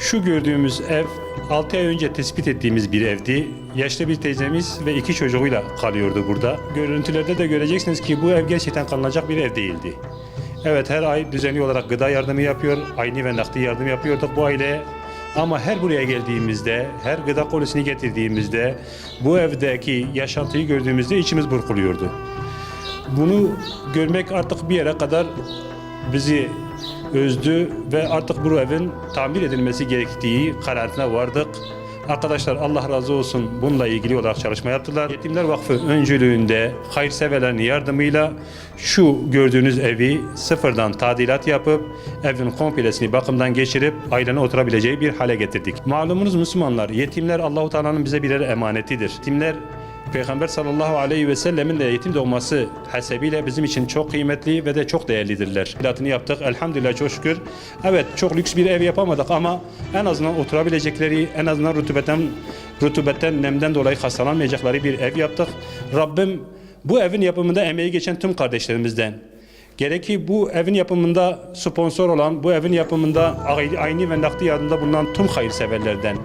Şu gördüğümüz ev 6 ay önce tespit ettiğimiz bir evdi. Yaşlı bir teyzemiz ve iki çocuğuyla kalıyordu burada. Görüntülerde de göreceksiniz ki bu ev gerçekten kalınacak bir ev değildi. Evet her ay düzenli olarak gıda yardımı yapıyor, aynı ve nakdi yardım yapıyorduk bu aileye. Ama her buraya geldiğimizde, her gıda kolisini getirdiğimizde, bu evdeki yaşantıyı gördüğümüzde içimiz burkuluyordu. Bunu görmek artık bir yere kadar bizi özdü ve artık bu evin tamir edilmesi gerektiği kararına vardık. Arkadaşlar Allah razı olsun bununla ilgili olarak çalışma yaptılar. Yetimler Vakfı öncülüğünde hayırseverlerin yardımıyla şu gördüğünüz evi sıfırdan tadilat yapıp evin komplesini bakımdan geçirip ailenin oturabileceği bir hale getirdik. Malumunuz Müslümanlar yetimler Allahu Teala'nın bize birer emanetidir. Yetimler Peygamber sallallahu aleyhi ve sellemin de yetim doğması hasebiyle bizim için çok kıymetli ve de çok değerlidirler. Pilatını yaptık elhamdülillah çok şükür. Evet çok lüks bir ev yapamadık ama en azından oturabilecekleri, en azından rutubetten, rutubetten, nemden dolayı hastalanmayacakları bir ev yaptık. Rabbim bu evin yapımında emeği geçen tüm kardeşlerimizden, Gerek ki bu evin yapımında sponsor olan, bu evin yapımında aynı ve nakdi yardımda bulunan tüm hayırseverlerden,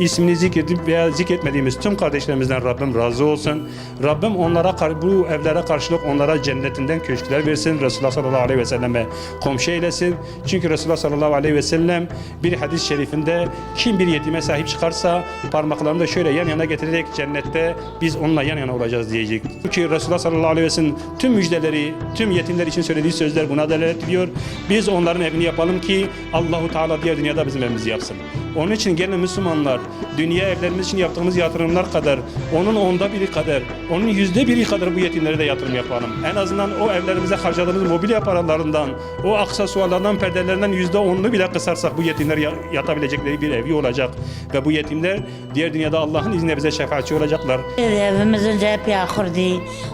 ismini zikredip veya zikretmediğimiz tüm kardeşlerimizden Rabbim razı olsun. Rabbim onlara, bu evlere karşılık onlara cennetinden köşkler versin. Resulullah sallallahu aleyhi ve selleme komşu eylesin. Çünkü Resulullah sallallahu aleyhi ve sellem bir hadis-i şerifinde kim bir yetime sahip çıkarsa parmaklarını da şöyle yan yana getirerek cennette biz onunla yan yana olacağız diyecek. Çünkü Resulullah sallallahu aleyhi ve sellem tüm müjdeleri, tüm yetimler için söylediği sözler buna delalet ediyor. Biz onların evini yapalım ki Allahu Teala diğer dünyada bizim evimizi yapsın. Onun için gene Müslümanlar dünya evlerimiz için yaptığımız yatırımlar kadar, onun onda biri kadar, onun yüzde biri kadar bu yetimlere de yatırım yapalım. En azından o evlerimize harcadığımız mobilya paralarından, o aksesuarlardan, perdelerinden yüzde onunu bile kısarsak bu yetimler ya- yatabilecekleri bir evi olacak. Ve bu yetimler diğer dünyada Allah'ın izniyle bize şefaatçi olacaklar. Evimiz önce hep yakırdı.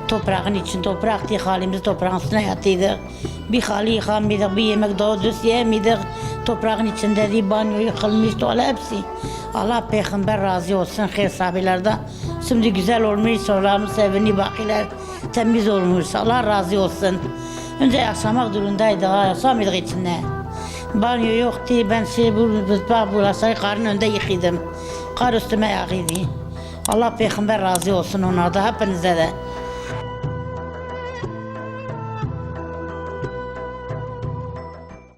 Toprağın için topraktı. Halimiz toprağın üstüne yatıydık. Bir halı yıkamıyorduk, bir yemek doğru düz. Toprağın içinde de banyo yıkılmış, tuvalet hepsi. Allah peygamber razı olsun hayır. Şimdi güzel olmuş, sorularımız evini bakıyorlar. Temiz olmuş, Allah razı olsun. Önce yaşamak durumdaydık, ha, yaşamıyorduk içinde. Banyo yoktu, ben şey, bu, bu, bulaşığı karın önünde yıkıyordum. Kar üstüme yağıydı. Allah peygamber razı olsun onlardan hepinize de.